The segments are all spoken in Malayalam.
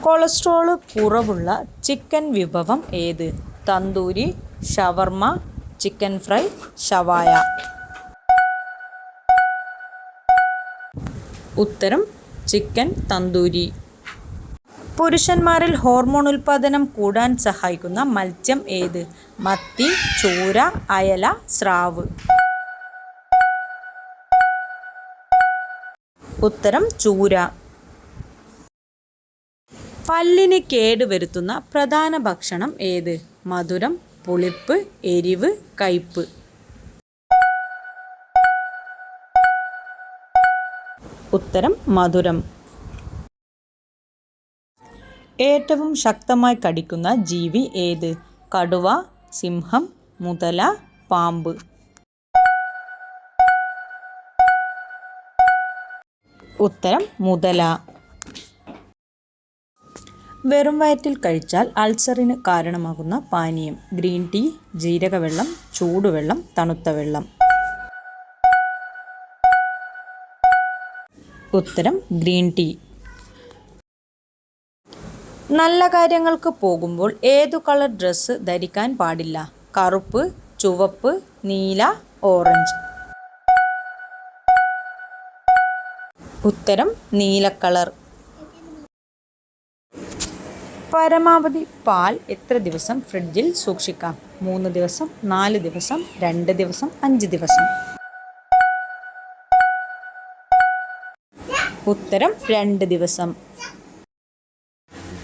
കൊളസ്ട്രോൾ കുറവുള്ള ചിക്കൻ വിഭവം ഏത്? തന്തൂരി ഷവർമ ചിക്കൻ ഫ്രൈ ഷവായ. ഉത്തരം ചിക്കൻ തന്തൂരി. പുരുഷന്മാരിൽ ഹോർമോൺ ഉൽപാദനം കൂടാൻ സഹായിക്കുന്ന മത്സ്യം ഏത്? മത്തി ചൂര അയല സ്രാവ്. ഉത്തരം ചൂര. പല്ലിന് കേടുവരുത്തുന്ന പ്രധാന ഭക്ഷണം ഏത്? മധുരം പുളിപ്പ് എരിവ് കയ്പ്പ്. ഉത്തരം മധുരം. ഏറ്റവും ശക്തമായി കടിക്കുന്ന ജീവി ഏത്? കടുവ സിംഹം മുതല പാമ്പ്. ഉത്തരം മുതല. വെറും വയറ്റിൽ കഴിച്ചാൽ അൾസറിന് കാരണമാകുന്ന പാനീയം. ഗ്രീൻ ടീ ജീരകവെള്ളം ചൂടുവെള്ളം തണുത്ത വെള്ളം. ഉത്തരം ഗ്രീൻ ടീ. നല്ല കാര്യങ്ങൾക്ക് പോകുമ്പോൾ ഏതു കളർ ഡ്രസ്സ് ധരിക്കാൻ പാടില്ല? കറുപ്പ് ചുവപ്പ് നീല ഓറഞ്ച്. ഉത്തരം നീല കളർ. പരമാവധി പാൽ എത്ര ദിവസം ഫ്രിഡ്ജിൽ സൂക്ഷിക്കാം? മൂന്ന് ദിവസം നാല് ദിവസം രണ്ട് ദിവസം അഞ്ച് ദിവസം? ഉത്തരം രണ്ട് ദിവസം.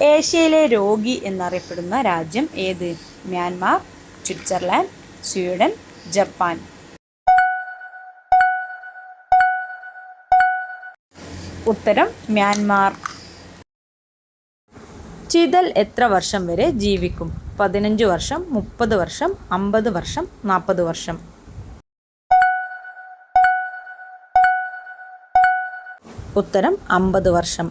ഏഷ്യയിലെ രോഗി എന്നറിയപ്പെടുന്ന രാജ്യം ഏത്? Myanmar Switzerland Sweden Japan. ഉത്തരം മ്യാൻമാർ. ചിതൽ എത്ര വർഷം വരെ ജീവിക്കും? പതിനഞ്ച് വർഷം മുപ്പത് വർഷം അമ്പത് വർഷം നാൽപ്പത് വർഷം. ഉത്തരം അമ്പത് വർഷം.